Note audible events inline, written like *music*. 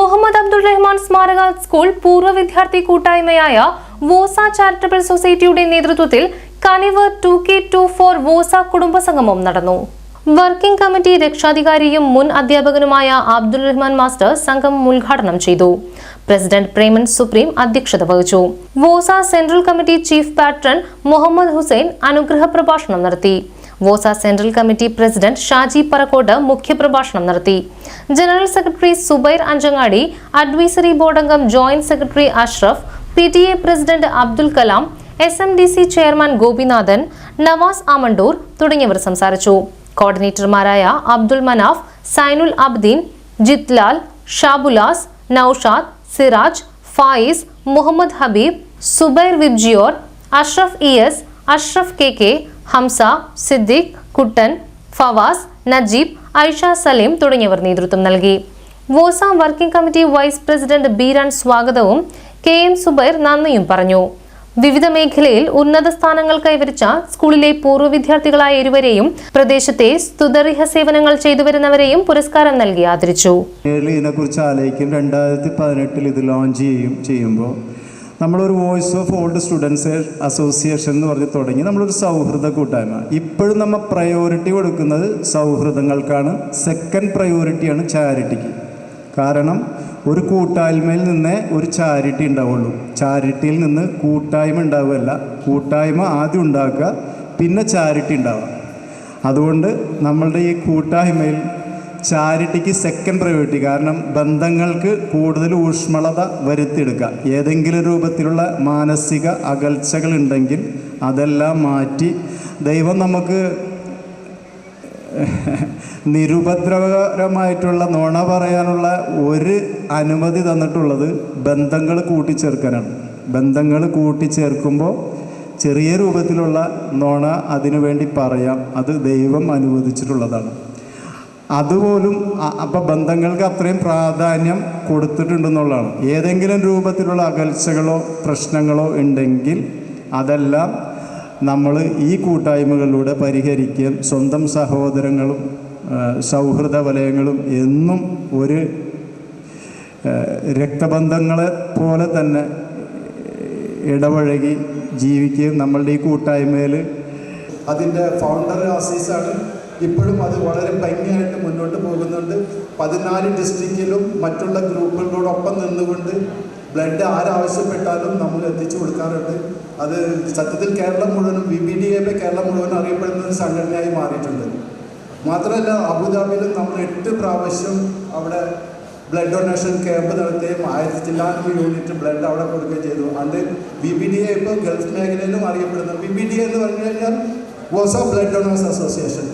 മുഹമ്മദ് അബ്ദുൾ റഹ്മാൻ സ്മാരക സ്കൂൾ പൂർവ വിദ്യാർത്ഥി കൂട്ടായ്മയായ വോസ ചാരിറ്റബിൾ സൊസൈറ്റിയുടെ നേതൃത്വത്തിൽ Kanivu two K two four വോസ കുടുംബ സംഗമം നടന്നു. വർക്കിംഗ് കമ്മിറ്റി രക്ഷാധികാരിയും മുൻ അധ്യാപകനുമായ അബ്ദുൾ റഹ്മാൻ മാസ്റ്റർ സംഘം ഉദ്ഘാടനം ചെയ്തു. പ്രസിഡന്റ് പ്രേമൻ സുപ്രീം അധ്യക്ഷത വഹിച്ചു. വോസ central committee chief patron Muhammad Hussain അനുഗ്രഹ പ്രഭാഷണം നടത്തി. വോസ central committee president Shaji Parakkot മുഖ്യപ്രഭാഷണം നടത്തി. General secretary Subair Anchangadi advisory board അംഗം joint secretary Ashraf P T A president Abdul Kalam S M D C chairman Gopinathan Navas Amandoor തുടങ്ങിയവർ സംസാരിച്ചു. കോർഡിനേറ്റർമാരായ Abdul Manaf Zainul Abideen Jithlal Shabulas Naushad Siraj Fayiz Muhammad Habeeb Subair VIBGYOR Ashraf E S Ashraf K K Hamza Siddique Kuttan Fawaz Najeeb Aisha Saleem തുടങ്ങിയവർ നേതൃത്വം നൽകി. വോസ working committee vice president Beeran സ്വാഗതവും K M Zubair നന്ദിയും പറഞ്ഞു. വിവിധ മേഖലയിൽ ഉന്നത സ്ഥാനങ്ങൾ കൈവരിച്ച സ്കൂളിലെ പൂർവ വിദ്യാർത്ഥികളായ ഇരുവരെയും പ്രദേശത്തെ സ്തുതറിഹ സേവനങ്ങൾ ചെയ്തുവരുന്നവരെയും പുരസ്കാരം നൽകി ആദരിച്ചു. ഇതിനെക്കുറിച്ച് ആലോചിക്കും. രണ്ടായിരത്തി പതിനെട്ടിൽ ഇത് ലോഞ്ച് ചെയ്യും ചെയ്യുമ്പോൾ നമ്മളൊരു voice of old students association എന്ന് പറഞ്ഞ് തുടങ്ങി നമ്മളൊരു സൗഹൃദ കൂട്ടായ്മ. ഇപ്പോഴും നമ്മൾ പ്രയോറിറ്റി കൊടുക്കുന്നത് സൗഹൃദങ്ങൾക്കാണ്. സെക്കൻഡ് പ്രയോറിറ്റിയാണ് ചാരിറ്റിക്ക് കാരണം ഒരു കൂട്ടായ്മയിൽ നിന്നേ ഒരു ചാരിറ്റി ഉണ്ടാവുള്ളൂ. ചാരിറ്റിയിൽ നിന്ന് കൂട്ടായ്മ ഉണ്ടാവുകയല്ല. കൂട്ടായ്മ ആദ്യം ഉണ്ടാക്കുക പിന്നെ ചാരിറ്റി ഉണ്ടാവുക. അതുകൊണ്ട് നമ്മളുടെ ഈ കൂട്ടായ്മയിൽ ചാരിറ്റിക്ക് സെക്കൻഡ് പ്രയോറിറ്റി കാരണം ബന്ധങ്ങൾക്ക് കൂടുതൽ ഊഷ്മളത വരുത്തിയെടുക്കുക. ഏതെങ്കിലും രൂപത്തിലുള്ള മാനസിക അകൽച്ചകൾ ഉണ്ടെങ്കിൽ അതെല്ലാം മാറ്റി ദൈവം നമുക്ക് *laughs* നിരുപദ്രവകരമായിട്ടുള്ള നുണ പറയാനുള്ള ഒരു അനുമതി തന്നിട്ടുള്ളത് ബന്ധങ്ങൾ കൂട്ടിച്ചേർക്കാനാണ്. ബന്ധങ്ങൾ കൂട്ടിച്ചേർക്കുമ്പോൾ ചെറിയ രൂപത്തിലുള്ള നുണ അതിനു വേണ്ടി പറയാം. അത് ദൈവം അനുവദിച്ചിട്ടുള്ളതാണ്. അതുപോലും അപ്പം ബന്ധങ്ങൾക്ക് അത്രയും പ്രാധാന്യം കൊടുത്തിട്ടുണ്ടെന്നുള്ളതാണ്. ഏതെങ്കിലും രൂപത്തിലുള്ള അകൽച്ചകളോ പ്രശ്നങ്ങളോ ഉണ്ടെങ്കിൽ അതെല്ലാം നമ്മൾ ഈ കൂട്ടായ്മകളിലൂടെ പരിഹരിക്കുകയും സ്വന്തം സഹോദരങ്ങളും സൗഹൃദ വലയങ്ങളും എന്നും ഒരു രക്തബന്ധങ്ങളെ പോലെ തന്നെ ഇടപഴകി ജീവിക്കുകയും നമ്മളുടെ ഈ കൂട്ടായ്മയിൽ. അതിന്റെ ഫൗണ്ടർ ആസീസാണ് ഇപ്പോഴും അത് വളരെ ഭംഗിയായിട്ട് മുന്നോട്ട് പോകുന്നുണ്ട്. പതിനാല് ഡിസ്ട്രിക്റ്റിലും മറ്റുള്ള ഗ്രൂപ്പുകളോടൊപ്പം നിന്നുകൊണ്ട് ബ്ലഡ് ആരാവശ്യപ്പെട്ടാലും നമ്മൾ എത്തിച്ചു കൊടുക്കാറുണ്ട്. അത് സത്യത്തിൽ കേരളം മുഴുവനും V B D A Kerala മുഴുവൻ അറിയപ്പെടുന്ന ഒരു സംഘടനയായി മാറിയിട്ടുണ്ട്. മാത്രമല്ല അബുദാബിയിലും നമ്മൾ എട്ട് പ്രാവശ്യം അവിടെ ബ്ലഡ് ഡൊണേഷൻ ക്യാമ്പ് നടത്തുകയും ആയിരത്തി ചില്ലാനും യൂണിറ്റ് ബ്ലഡ് അവിടെ കൊടുക്കുകയും ചെയ്തു. അത് ബി ബി ഡി എ ഇപ്പോൾ ഗൾഫ് മേഖലയിലും അറിയപ്പെടുന്നു. ബി ബി ഡി എ എന്ന് പറഞ്ഞു കഴിഞ്ഞാൽ വോസോ ബ്ലഡ് ഡൊണേഴ്സ് അസോസിയേഷൻ